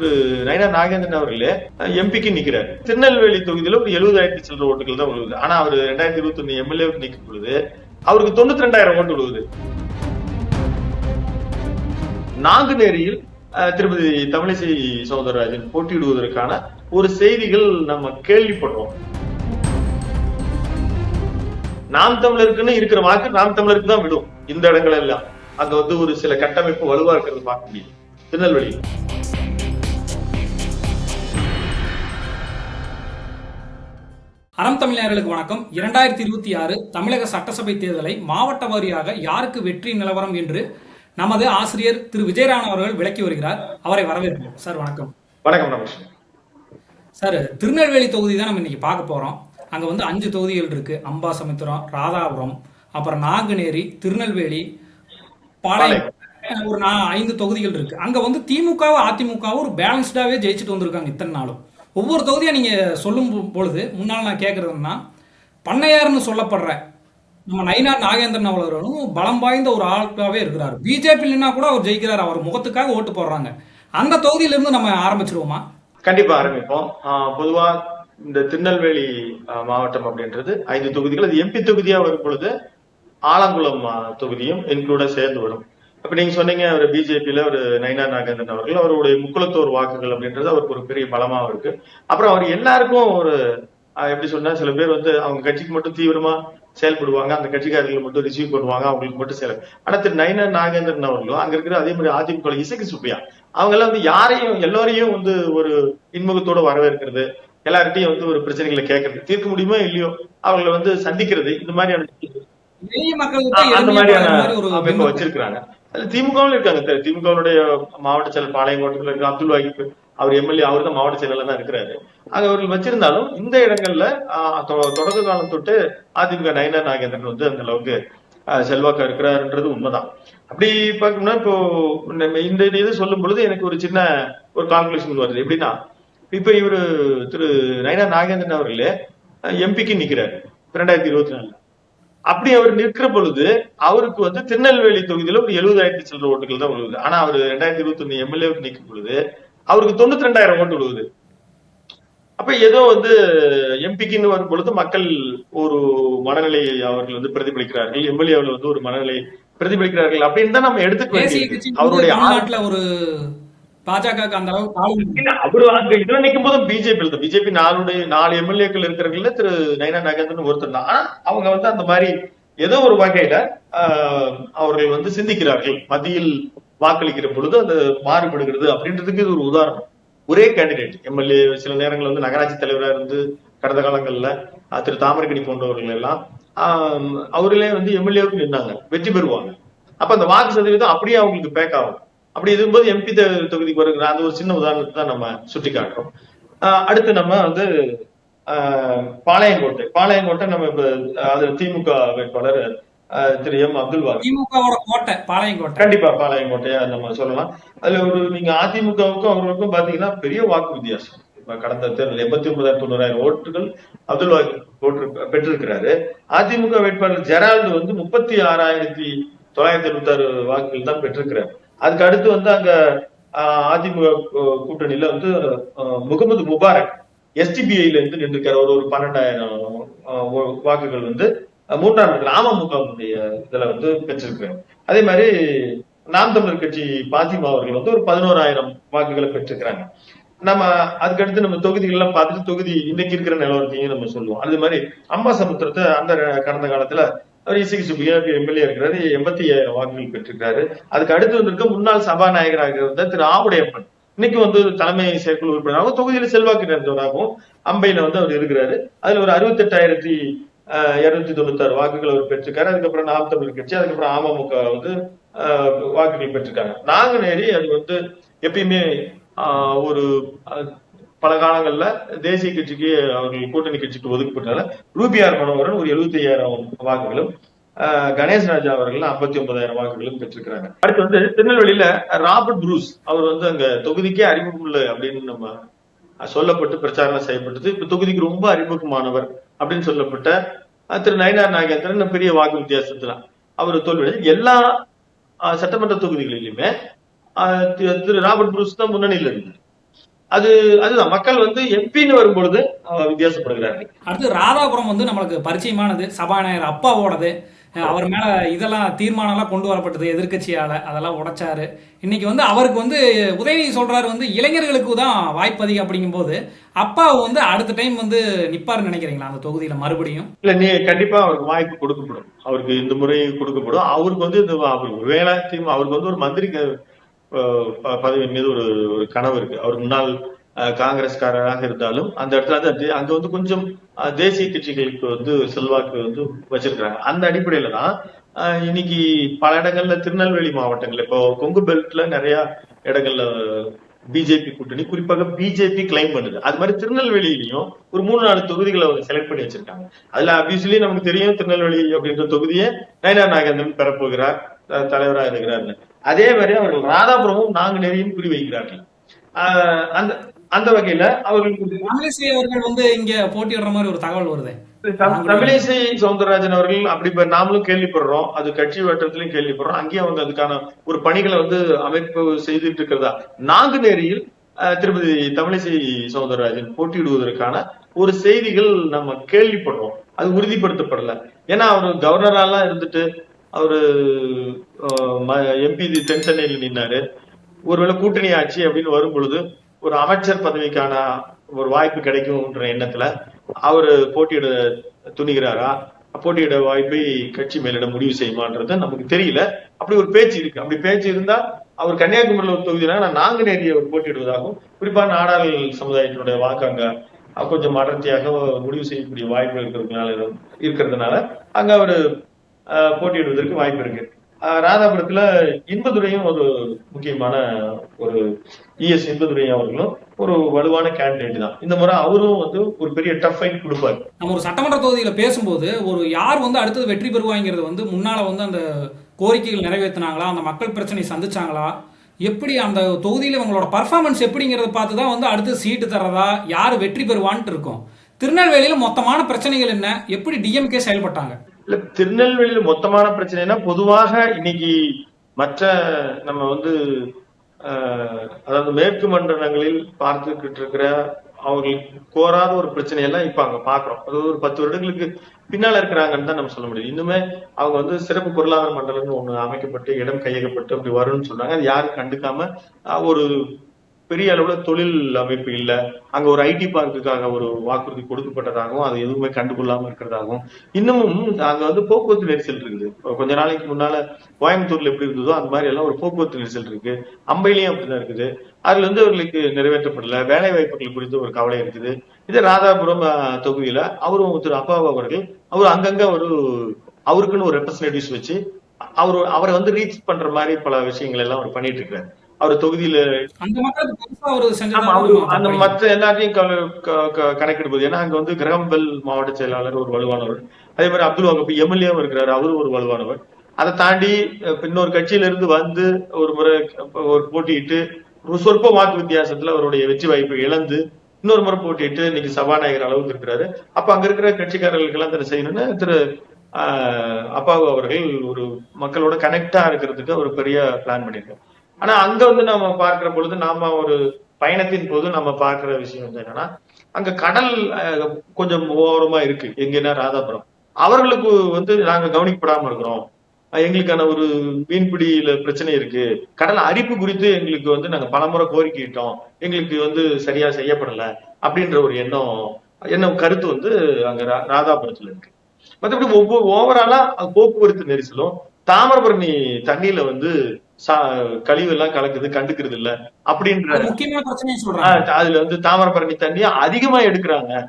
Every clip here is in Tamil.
திரு நயனா நாகேந்திரன் அவர்களே எம்பிக்கு நிக்கிறார். திருநெல்வேலி தொகுதியில ஒரு எழுபதாயிரத்தி சில்லற ஓட்டுகள் தான் விழுவுது ஆனா அவர் ரெண்டாயிரத்தி இருபத்தி ஒண்ணு எம்எல்ஏவுக்கு நிற்கும் பொழுது அவருக்கு தொண்ணூத்தி ரெண்டாயிரம் ஓட்டு விழுவுது நாங்குநேரியில் அஹ், திருமதி தமிழிசை சௌந்தரராஜன் போட்டியிடுவதற்கான ஒரு செய்திகள் நம்ம கேள்விப்படுறோம். நாம் தமிழருக்குன்னு இருக்கிற வாக்கு நாம் தமிழருக்கு தான் விடும். இந்த இடங்கள் எல்லாம் அங்க வந்து ஒரு சில கட்டமைப்பு வலுவா இருக்கிறது பார்க்க முடியும். திருநெல்வேலி. அறம் தமிழர்களுக்கு வணக்கம். இரண்டாயிரத்தி இருபத்தி ஆறு தமிழக சட்டசபை தேர்தலை மாவட்ட வாரியாக யாருக்கு வெற்றி நிலவரம் என்று நமது ஆசிரியர் திரு. விஜயராணன் அவர்கள் விளக்கி வருகிறார். அவரை வரவேற்போம். சார் வணக்கம். வணக்கம் சார் திருநெல்வேலி தொகுதி தான் நம்ம இன்னைக்கு பார்க்க போறோம். அங்க வந்து அஞ்சு தொகுதிகள் இருக்கு. அம்பாசமுத்திரம் ராதாபுரம் அப்புறம் நாங்குநேரி திருநெல்வேலி பாளையம். ஒரு ஐந்து தொகுதிகள் இருக்கு. அங்க வந்து திமுகவும் அதிமுகவும் ஒரு பேலன்ஸ்டாவே ஜெயிச்சுட்டு வந்திருக்காங்க இத்தனை நாளும். ஒவ்வொரு தொகுதியாக நீங்கள் சொல்லும் பொழுது முன்னால் நான் கேட்குறதுன்னா பண்ணையார்னு சொல்லப்படுற நம்ம நைனா நாகேந்திரன் அவர்களும் பலம் வாய்ந்த ஒரு ஆளுக்காகவே இருக்கிறார். பிஜேபி கூட அவர் ஜெயிக்கிறார். அவர் முகத்துக்காக ஓட்டு போடுறாங்க. அந்த தொகுதியில இருந்து நம்ம ஆரம்பிச்சிருவோமா? கண்டிப்பா ஆரம்பிப்போம். பொதுவா இந்த திருநெல்வேலி மாவட்டம் அப்படின்றது ஐந்து தொகுதிகள். அது எம்பி தொகுதியா வரும் பொழுது ஆலங்குளம் தொகுதியும் இன்க்ளூட சேர்ந்து வரும். அப்ப நீங்க சொன்னீங்க அவர் பிஜேபியில ஒரு நயினா நாகேந்திரன் அவர்கள் அவருடைய முக்குளத்தோர் வாக்குகள் அப்படின்றது அவருக்கு ஒரு பெரிய பலமா இருக்கு. அப்புறம் அவர் எல்லாருக்கும் ஒரு எப்படி சொன்னா சில பேர் வந்து அவங்க கட்சிக்கு மட்டும் தீவிரமா செயல்படுவாங்க அந்த கட்சிக்காரர்கள் மட்டும் ரிசீவ் பண்ணுவாங்க அவங்களுக்கு மட்டும் செயல். ஆனா திரு நயினா நாகேந்திரன் அவர்களும் அங்க இருக்கிற அதே மாதிரி அதிமுக இசைக்கு சுப்பியா அவங்க எல்லாம் வந்து யாரையும் எல்லாரையும் வந்து ஒரு இன்முகத்தோட வரவேற்கிறது எல்லார்கிட்டையும் வந்து ஒரு பிரச்சனைகளை கேட்கறது தீர்க்க முடியுமோ இல்லையோ அவங்களை வந்து சந்திக்கிறது இந்த மாதிரியான அந்த மாதிரியான அமைப்பை பிம்பம். வச்சிருக்காங்க அதுல திமுகவும் இருக்காங்க திமுகவுடைய மாவட்ட செயலர் பாளையங்கோட்டத்தில் இருக்க அப்துல் வாகிப் அவர் எம்எல்ஏ அவர் தான் மாவட்ட செயலர் தான் இருக்கிறாரு. அங்க அவர்கள் வச்சிருந்தாலும் இந்த இடங்கள்ல தொ- தொடக்க காலம் தொட்டு அதிமுக நயனா நாகேந்திரன் வந்து அந்த அளவுக்கு செல்வாக்கா இருக்கிறாருன்றது உண்மைதான். அப்படி பார்க்கணும்னா இப்போ நம்ம இந்த இது சொல்லும் பொழுது எனக்கு ஒரு சின்ன ஒரு கால்குலேஷன் வருது. எப்படின்னா இப்ப இவரு திரு நயனா நாகேந்திரன் அவர்களே எம்பிக்கு நிக்கிறாரு. ரெண்டாயிரத்தி இருபத்தி நாலுல. அப்படி அவர் நிற்கிற பொழுது அவருக்கு வந்து திருநெல்வேலி தொகுதியில ஒரு எழுபதாயிரத்தி சில்லற ஓட்டுகள் தான் விழுவுது ஆனா அவர் ரெண்டாயிரத்தி இருபத்தி ஒண்ணு எம்எல்ஏவுக்கு நிற்கும் பொழுது அவருக்கு தொண்ணூத்தி ரெண்டாயிரம் ஓட்டு விழுவுது அப்ப ஏதோ வந்து எம்பிக்குன்னு வரும் பொழுது மக்கள் ஒரு மனநிலையை அவர்கள் வந்து பிரதிபலிக்கிறார்கள் எம்எல்ஏவில் வந்து ஒரு மனநிலை பிரதிபலிக்கிறார்கள் அப்படின்னு தான் நம்ம எடுத்துக்க வேண்டியது அவருடைய ஒரு பாஜக அந்த அளவுக்கு அவரு அங்க இதுல நிக்கும் போது பிஜேபி இல்ல. பிஜேபி நாலுடைய நாலு எம்எல்ஏக்கள் இருக்கிறவங்கள திரு நயனா நாகேந்திரன் ஒருத்தர் தான். ஆனா அவங்க வந்து அந்த மாதிரி ஏதோ ஒரு வகையில ஆஹ், அவர்கள் வந்து சிந்திக்கிறார்கள். மத்தியில் வாக்களிக்கிற பொழுது அது மாறுபடுகிறது அப்படின்றதுக்கு இது ஒரு உதாரணம். ஒரே கேண்டிடேட் எம்எல்ஏ சில நேரங்கள்ல வந்து நகராட்சி தலைவரா இருந்து கடந்த காலங்கள்ல திரு தாமரக்கணி போன்றவர்கள் எல்லாம் ஆஹ், அவர்களே வந்து எம்எல்ஏவுக்கு நின்னாங்க. வெற்றி பெறுவாங்க. அப்ப அந்த வாக்கு சதவீதம் அப்படியே அவங்களுக்கு பேக் ஆகும். அப்படி இருக்கும்போது எம்பி தொகுதிக்கு வருகிற அந்த ஒரு சின்ன உதாரணத்தை தான் நம்ம சுட்டி காட்டுறோம். அடுத்து நம்ம வந்து ஆஹ் பாளையங்கோட்டை. பாளையங்கோட்டை நம்ம இப்ப அது திமுக வேட்பாளர் திரு எம் அப்துல் வாரி. திமுகவோட கோட்டை பாளையங்கோட்டை. கண்டிப்பா பாளையங்கோட்டையா நம்ம சொல்லலாம். அதுல ஒரு நீங்க அதிமுகவுக்கும் அவர்களுக்கும் பாத்தீங்கன்னா பெரிய வாக்கு வித்தியாசம். இப்ப கடந்த தேர்தல் எண்பத்தி ஒன்பதாயிரம் தொண்ணூறாயிரம் ஓட்டுகள் அப்துல் வாரி ஓட்டு பெற்றிருக்கிறாரு. அதிமுக வேட்பாளர் ஜெரால்டு வந்து முப்பத்தி ஆறாயிரத்தி தொள்ளாயிரத்தி எழுபத்தி ஆறு வாக்குகள் தான் பெற்றிருக்கிறார். அதுக்கு அடுத்து வந்து அங்க ஆஹ், அதிமுக கூட்டணியில வந்து முகமது முபாரக் எஸ்டிபிஐல இருந்து நின்றுக்காரு ஒரு ஒரு பன்னெண்டாயிரம் வாக்குகள் வந்து மூன்றாம் அமமுகவுடைய இதுல வந்து பெற்றிருக்கிறார். அதே மாதிரி நாம் தமிழர் கட்சி பாத்திமா அவர்கள் வந்து ஒரு பதினோராயிரம் வாக்குகளை பெற்றிருக்கிறாங்க. நம்ம அதுக்கடுத்து நம்ம தொகுதிகள் எல்லாம் பார்த்துட்டு தொகுதி இன்னைக்கு இருக்கிற நிலவரத்தையும் நம்ம சொல்லுவோம். அது மாதிரி அம்மா சமுத்திரத்தை அந்த கடந்த காலத்துல அவர் இசைக்கு சுப்பியா எம்எல்ஏ இருக்கிறாரு. எண்பத்தி ஐயாயிரம் வாக்குகள் பெற்றிருக்காரு அதுக்கு அடுத்து வந்திருக்க முன்னாள் சபாநாயகராக இருந்த திரு ஆவுடையப்பன். இன்னைக்கு வந்து தலைமை செயற்குழு உறுப்பினராகவும் தொகுதியில செல்வாக்கு நிறைந்தவராகவும் அம்பையில வந்து அவர் இருக்கிறாரு. அதுல ஒரு அறுபத்தி எட்டாயிரத்தி இருநூத்தி தொண்ணூத்தாறு வாக்குகள் அவர் பெற்றிருக்காரு. அதுக்கப்புறம் நாம் தமிழ் கட்சி அதுக்கப்புறம் அமமுக வந்து ஆஹ், வாக்குகள் பெற்றிருக்காங்க. நாங்குநேரி அது வந்து எப்பயுமே ஆஹ், ஒரு பல காலங்கள்ல தேசிய கட்சிக்கு அவர்கள் கூட்டணி கட்சிக்கு ஒதுக்கப்பட்டனால ரூபியார் மனோகரன் ஒரு எழுபத்தி ஐயாயிரம் வாக்குகளும் ஆஹ், கணேஷ் ராஜா அவர்கள் ஐம்பத்தி ஒன்பதாயிரம் வாக்குகளும் பெற்றிருக்கிறாங்க. அடுத்து வந்து திருநெல்வேலியில ராபர்ட் ப்ரூஸ் அவர் வந்து அங்க தொகுதிக்கே அறிமுகம் இல்லை அப்படின்னு நம்ம சொல்லப்பட்டு பிரச்சாரம் செய்யப்பட்டது. இப்ப தொகுதிக்கு ரொம்ப அறிமுகமானவர் அப்படின்னு சொல்லப்பட்ட திரு நயனார் நாகேந்திரன் பெரிய வாக்கு வித்தியாசத்துல அவர் தோல்வியடைஞ்சு எல்லா சட்டமன்ற தொகுதிகளிலுமே திரு ராபர்ட் ப்ரூஸ் தான் முன்னணியில் இருந்தார். அது அதுதான். மக்கள் வந்து எம்பின்னு வரும்பொழுது வித்தியாசப்படுகிறார்கள் அடுத்து ராதாபுரம் வந்து நம்மளுக்கு பரிச்சயமானது. சபாநாயகர் அப்பாவோடது. அவர் மேல இதெல்லாம் தீர்மானம்லாம் கொண்டு வரப்பட்டது எதிர்க்கட்சியால. அதெல்லாம் உடைச்சாரு. இன்னைக்கு வந்து அவருக்கு வந்து உதயநிதி சொல்றாரு வந்து இளைஞர்களுக்கு தான் வாய்ப்பு அதிகம் அப்படிங்கும்போது அப்பா வந்து அடுத்த டைம் வந்து நிப்பாருன்னு நினைக்கிறீங்களா? அந்த தொகுதியில மறுபடியும்? இல்ல நீ கண்டிப்பா அவருக்கு வாய்ப்பு கொடுக்கப்படும். அவருக்கு இந்த முறை கொடுக்கப்படும். அவருக்கு வந்து இந்த அவருக்கு திமுக அவருக்கு வந்து ஒரு மந்திரி பதவி மீது ஒரு ஒரு கனவு இருக்கு. அவர் முன்னாள் காங்கிரஸ்காரராக இருந்தாலும் அந்த இடத்துல வந்து அங்க வந்து கொஞ்சம் தேசிய கட்சிகளுக்கு வந்து செல்வாக்கு வந்து வச்சிருக்கிறாங்க. அந்த அடிப்படையில தான் இன்னைக்கு பல இடங்கள்ல திருநெல்வேலி மாவட்டங்கள்ல இப்போ கொங்கு பெல்ட்ல நிறைய இடங்கள்ல பிஜேபி கூட்டணி குறிப்பாக பிஜேபி கிளைம் பண்ணுது. அது மாதிரி திருநெல்வேலியிலையும் ஒரு மூணு நாலு தொகுதிகளை அவங்க செலக்ட் பண்ணி வச்சிருக்காங்க. அதுல அபியூஸ்லி நமக்கு தெரியும் திருநெல்வேலி அப்படின்ற தொகுதியை நயனார் நாகேந்திரன் பெறப்போகிறார் தலைவராக தலைவரா அதே மாதிரி அவர்கள் ராதாபுரமும் நாங்குநேரியும் குறி வைக்கிறார்கள். ஆஹ் அந்த அந்த வகையில அவர்களுக்கு தமிழிசை அவர்கள் வந்து இங்க போட்டியிடுற மாதிரி ஒரு தகவல் வருது. தம்- தமிழிசை சவுந்தரராஜன் அவர்கள் அப்படி இப்ப நாமளும் கேள்விப்படுறோம். அது கட்சி வட்டத்திலையும் கேள்விப்படுறோம். அங்கேயும் அவங்க அதுக்கான ஒரு பணிகளை வந்து அமைப்பு செய்துட்டு இருக்கிறதா? நாங்குநேரியில் திருமதி தமிழிசை சவுந்தரராஜன் போட்டியிடுவதற்கான ஒரு செய்திகள் நம்ம கேள்விப்படுறோம். அது உறுதிப்படுத்தப்படல. ஏன்னா அவர் கவர்னராலாம் இருந்துட்டு அவரு எம்பி தென்சென்னையில் நின்னாரு. ஒருவேளை கூட்டணி ஆட்சி அப்படின்னு வரும் பொழுது ஒரு அமைச்சர் பதவிக்கான ஒரு வாய்ப்பு கிடைக்கும்ன்ற எண்ணத்துல அவரு போட்டியிட துணிகிறாரா? போட்டியிட வாய்ப்பை கட்சி மேலிட முடிவு செய்யுமான்றது நமக்கு தெரியல. அப்படி ஒரு பேச்சு இருக்கு. அப்படி பேச்சு இருந்தா அவர் கன்னியாகுமரியில் ஒரு தொகுதியில நான் நாங்குநேரியை அவர் போட்டியிடுவதாகவும் குறிப்பா நாடாளு சமுதாயத்தினுடைய வாக்காங்க கொஞ்சம் அடர்த்தியாக முடிவு செய்யக்கூடிய வாய்ப்பு இருக்கிறதுனால இருக்கிறதுனால அங்க அவர் போட்டியிடுவதற்கு வாய்ப்பு இருக்கு. ராதாபுரத்துல இன்பதுரையும் ஒரு முக்கியமான ஒரு இஎஸ் இன்பதுரை அவர்களும் ஒரு வலுவான கேண்டிடேட் தான். இந்த முறை அவரும் வந்து ஒரு பெரிய டஃப் ஃபைட் கொடுப்பாரு. நம்ம ஒரு சட்டமன்ற தொகுதியில பேசும்போது ஒரு யார் வந்து அடுத்தது வெற்றி பெறுவாங்கிறது வந்து முன்னால வந்து அந்த கோரிக்கைகள் நிறைவேற்றினாங்களா அந்த மக்கள் பிரச்சனை சந்திச்சாங்களா எப்படி அந்த தொகுதியில் இவங்களோட பர்ஃபார்மன்ஸ் எப்படிங்கிறத பார்த்து தான் வந்து அடுத்து சீட்டு தரதா யார் வெற்றி பெறுவான்ட்டு இருக்கும். திருநெல்வேலியில் மொத்தமான பிரச்சனைகள் என்ன எப்படி டிஎம்கே செயல்பட்டாங்க? இல்ல திருநெல்வேலியில மொத்தமான பிரச்சனைனா பொதுவாக இன்னைக்கு மற்ற நம்ம வந்து ஆஹ், அதாவது மேற்கு மண்டலங்களில் பார்த்துக்கிட்டு இருக்கிற அவங்களுக்கு கோராத ஒரு பிரச்சனையெல்லாம் இப்ப அங்க பாக்குறோம். அது ஒரு பத்து வருடங்களுக்கு பின்னால இருக்கிறாங்கன்னு தான் நம்ம சொல்ல முடியும். இன்னுமே அவங்க வந்து சிறப்பு பொருளாதார மண்டலம்னு ஒண்ணு அமைக்கப்பட்டு இடம் கையகப்பட்டு அப்படி வரும்னு சொன்னாங்க அது யாரும் கண்டுக்காம ஒரு பெரிய அளவுல தொழில் அமைப்பு இல்லை. அங்க ஒரு ஐடி பார்க்குக்காக ஒரு வாக்குறுதி கொடுக்கப்பட்டதாகவும் அது எதுவுமே கண்டுகொள்ளாம இருக்கிறதாகவும். இன்னமும் அங்க வந்து போக்குவரத்து நெரிசல் இருக்குது. கொஞ்ச நாளைக்கு முன்னால கோயம்புத்தூர்ல எப்படி இருந்ததோ அந்த மாதிரி எல்லாம் ஒரு போக்குவரத்து நெரிசல் இருக்கு. அம்பையிலையும் அப்படிதான் இருக்குது. அதுல வந்து அவர்களுக்கு நிறைவேற்றப்படல. வேலை வாய்ப்புகள் குறித்து ஒரு கவலை இருக்குது. இது ராதாபுரம் தொகுதியில அவரும் திரு அப்பாவு அவர்கள் அவர் அங்கங்க ஒரு அவருக்குன்னு ஒரு ரெப்ரஸன்டேட்டிவ்ஸ் வச்சு அவர் அவரை வந்து ரீச் பண்ற மாதிரி பல விஷயங்கள் எல்லாம் அவர் பண்ணிட்டு இருக்காரு அவர் தொகுதியில அந்த. மற்ற எல்லாத்தையும் க- க- க- கணக்கிடும்போது ஏன்னா அங்க வந்து கிரகம்பெல் மாவட்ட செயலாளர் ஒரு வலுவானவர். அதே மாதிரி அப்துல் வகப் எம்எல்ஏவும் இருக்கிறாரு. அவரும் ஒரு வலுவானவர். அதை தாண்டி இன்னொரு கட்சியில இருந்து வந்து ஒரு முறை ஒரு போட்டியிட்டு ஒரு சொற்ப வாக்கு வித்தியாசத்துல அவருடைய வெற்றி வாய்ப்பை இழந்து இன்னொரு முறை போட்டியிட்டு இன்னைக்கு சபாநாயகர் அளவுக்கு இருக்கிறாரு. அப்ப அங்க இருக்கிற கட்சிக்காரர்களுக்கு எல்லாம் திரு செய்யணும்னு திரு ஆஹ், அப்பாவு அவர்கள் ஒரு மக்களோட கனெக்டா இருக்கிறதுக்கு ஒரு பெரிய பிளான் பண்ணியிருக்காரு. ஆனா அங்க வந்து நம்ம பார்க்கிற பொழுது நாம ஒரு பயணத்தின் போது நம்ம பார்க்கிற விஷயம் வந்து என்னன்னா அங்க கடல் கொஞ்சம் ஓரமா இருக்கு. எங்கன்னா ராதாபுரம். அவர்களுக்கு வந்து நாங்க கவனிக்கப்படாம இருக்கிறோம். எங்களுக்கான ஒரு மீன்பிடியில பிரச்சனை இருக்கு. கடல் அரிப்பு குறித்து எங்களுக்கு வந்து நாங்க பலமுறை கோரிக்கையிட்டோம் எங்களுக்கு வந்து சரியா செய்யப்படல அப்படின்ற ஒரு எண்ணம் எண்ணம் கருத்து வந்து அங்க ரா- ராதாபுரத்துல இருக்கு. மற்றபடி ஒவ்வொரு ஓவராலா போக்குவரத்து நெரிசலும் தாமிரபரணி தண்ணியில வந்து கழிவு எல்லாம் கலக்குது கண்டுக்கிறது இல்ல அப்படின்ற முக்கியமான பிரச்சனையும் சொல்றாங்க. அதுல வந்து தாமிரபரணி தண்ணியை அதிகமா எடுக்கிறாங்க.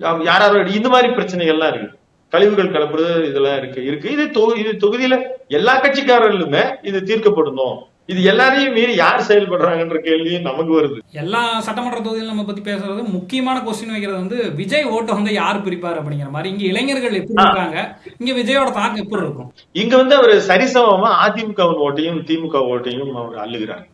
யார் யாரும் இந்த மாதிரி பிரச்சனைகள்லாம் இருக்கு. கழிவுகள் கலப்புறது இதெல்லாம் இருக்கு. இருக்கு. இது இது தொகுதியில எல்லா கட்சிக்காரர்களுமே இது தீர்க்கப்படணும். இது எல்லாரையும் மீறி யார் செயல்படுறாங்கன்ற கேள்வியும் நமக்கு வருது. எல்லா சட்டமன்ற தொகுதியிலும் நம்ம பத்தி பேசுறது முக்கியமான கொஸ்டின் வைக்கிறது வந்து விஜய் ஓட்டை வந்து யார் பிரிப்பார் அப்படிங்கிற மாதிரி. இங்க இளைஞர்கள் எப்படி இருக்காங்க? இங்க விஜயோட தாக்கம் எப்படி இருக்கும்? இங்க வந்து அவர் சரிசமமா அதிமுகவின் ஓட்டையும் திமுக ஓட்டையும் அவர் அள்ளுகிறார்.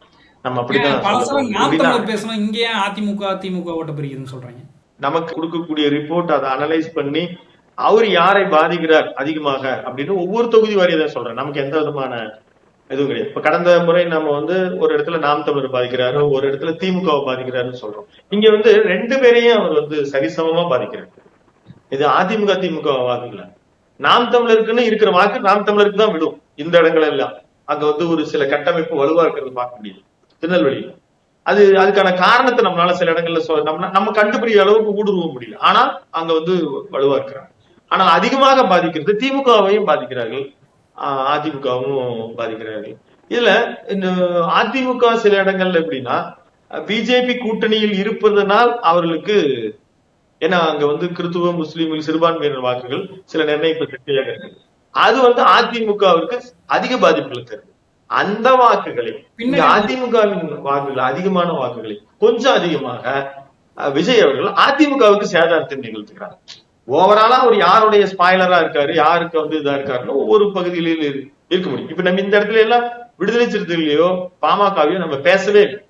நம்ம அப்படிதான் பேசணும் இங்க ஏன் அதிமுக திமுக ஓட்ட பிரிக்குதுன்னு சொல்றீங்க? நமக்கு கொடுக்கக்கூடிய ரிப்போர்ட் அதை அனலைஸ் பண்ணி அவர் யாரை பாதிக்கிறார் அதிகமாக அப்படின்னு ஒவ்வொரு தொகுதி வாரியா தான் சொல்றேன். நமக்கு எந்த விதமான எதுவும் கிடையாது. இப்ப கடந்த முறை நம்ம வந்து ஒரு இடத்துல நாம் தமிழர் பாதிக்கிறாரு ஒரு இடத்துல திமுகவை பாதிக்கிறாருன்னு சொல்றோம். இங்க வந்து ரெண்டு பேரையும் அவர் வந்து சரிசமமா பாதிக்கிறார். இது அதிமுக திமுக வாக்குல நாம் தமிழருக்குன்னு இருக்கிற வாக்கு நாம் தமிழருக்கு தான் விடும். இந்த இடங்கள் எல்லாம். அங்க வந்து ஒரு சில கட்டமைப்பு வலுவா இருக்கிறது பார்க்க முடியுது. திருநெல்வேலியில அது அதுக்கான காரணத்தை நம்மளால சில இடங்கள்ல சொல்ல நம்ம நம்ம கண்டுபிடிக்கிற அளவுக்கு ஊடுருவ முடியல. ஆனா அங்க வந்து வலுவா இருக்கிறாங்க. ஆனால் அதிகமாக பாதிக்கிறது திமுகவையும் பாதிக்கிறார்கள். அதிமுகவும் பாதிக்கிறார்கள். இதுல இந்த அதிமுக சில இடங்கள்ல எப்படின்னா பிஜேபி கூட்டணியில் இருப்பதனால் அவர்களுக்கு ஏன்னா அங்க வந்து கிறித்துவ முஸ்லீம்கள் சிறுபான்மையினர் வாக்குகள் சில நிர்ணயிப்பு சக்தியாக இருக்கு. அது வந்து அதிமுகவிற்கு அதிக பாதிப்புகளை தருது. அந்த வாக்குகளை இங்க அதிமுகவின் வாக்குகள் அதிகமான வாக்குகளை கொஞ்சம் அதிகமாக விஜய் அவர்கள் அதிமுகவுக்கு சேதாரத்தை நிகழ்த்துகிறார். ஓவராலா அவர் யாருடைய ஸ்பாய்லரா இருக்காரு யாருக்கு வந்து இதா இருக்காருன்னு ஒவ்வொரு பகுதியிலும் இருக்க முடியும். இப்ப நம்ம இந்த இடத்துல எல்லாம் விடுதலை சிறுத்தைகளையோ பாமகவையோ நம்ம பேசவே இல்லை.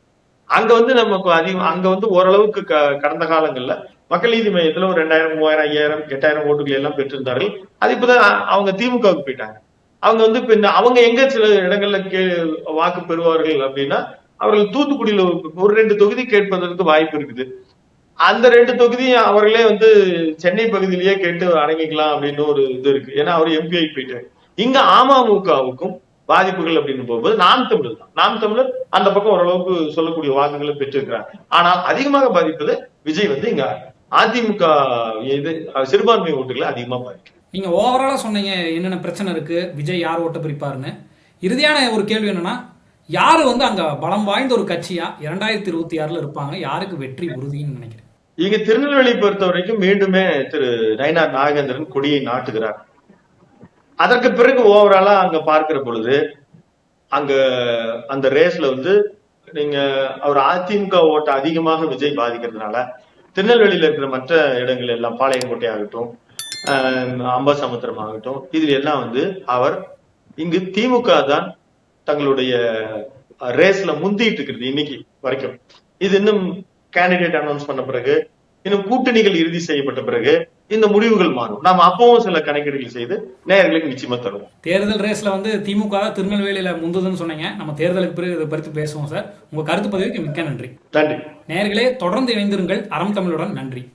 அங்க வந்து நமக்கு அதிகம் அங்க வந்து ஓரளவுக்கு க- கடந்த காலங்கள்ல மக்கள் நீதி மையத்துல ஒரு ரெண்டாயிரம் மூவாயிரம் ஐயாயிரம் எட்டாயிரம் ஓட்டுகள் எல்லாம் பெற்றிருந்தார்கள். அது இப்பதான் அவங்க திமுகவுக்கு போயிட்டாங்க. அவங்க வந்து இப்ப அவங்க எங்க சில இடங்கள்ல கே வாக்கு பெறுவார்கள் அப்படின்னா அவர்கள் தூத்துக்குடியில ஒரு ரெண்டு தொகுதி கேட்பதற்கு வாய்ப்பு இருக்குது. அந்த ரெண்டு தொகுதியும் அவர்களே வந்து சென்னை பகுதியிலேயே கேட்டு அடங்கிக்கலாம் அப்படின்னு ஒரு இது இருக்கு. ஏன்னா அவர் எம்பி ஆகி போயிட்டாரு. இங்க அமமுகவுக்கும் பாதிப்புகள் அப்படின்னு போகும்போது நாம் தமிழர் தான். நாம் தமிழர் அந்த பக்கம் ஓரளவுக்கு சொல்லக்கூடிய வாக்குகளை பெற்றிருக்கிறாங்க. ஆனால் அதிகமாக பாதிப்பது விஜய் வந்து இங்க அதிமுக இது சிறுபான்மை ஓட்டுகளை அதிகமா பாதிக்கும் நீங்க ஓவராலா சொன்னீங்க என்னென்ன பிரச்சனை இருக்கு விஜய் யார் ஓட்ட பிரிப்பாருன்னு. இறுதியான ஒரு கேள்வி என்னன்னா யாரு வந்து அங்க பலம் வாய்ந்த ஒரு கட்சியா இரண்டாயிரத்தி இருபத்தி ஆறுல இருப்பாங்க யாருக்கு வெற்றி உறுதின்னு நினைக்கிறேன் இங்க திருநெல்வேலி பொறுத்த வரைக்கும் மீண்டுமே திரு நயனார் நாகேந்திரன் கொடியை நாட்டுகிறார். அதற்கு பிறகு ஓவராலா அங்க பார்க்கிற பொழுது அங்க அந்த ரேஸ்ல வந்து நீங்க அவர் அதிமுக ஓட்ட அதிகமாக விஜய் பாதிக்கிறதுனால திருநெல்வேலியில இருக்கிற மற்ற இடங்கள் எல்லாம் பாளையங்கோட்டை ஆகட்டும் அம்பாசமுத்திரம் ஆகட்டும் இதுல எல்லாம் வந்து அவர் இங்கு திமுக தான் தங்களுடைய ரேஸ்ல முந்திட்டு இருக்கிறது இன்னைக்கு வரைக்கும். இது இன்னும் கேண்டிடேட் அனௌன்ஸ் பண்ண பிறகு இன்னும் கூட்டணிகள் இறுதி செய்யப்பட்ட பிறகு இந்த முடிவுகள் மாறும். நாம அப்பவும் சில கணக்கீடுகள் செய்து நேயர்களுக்கு நிச்சயமா தருவோம். தேர்தல் ரேஸ்ல வந்து திமுக திருநெல்வேலியில முந்துதுன்னு சொன்னீங்க. நம்ம தேர்தலுக்கு பிறகு இதை பற்றி பேசுவோம் சார். உங்க கருத்து பதிவுக்கு மிக்க நன்றி. நன்றி. நேயர்களே தொடர்ந்து இணைந்திருங்கள். அறம் தமிழுடன் நன்றி.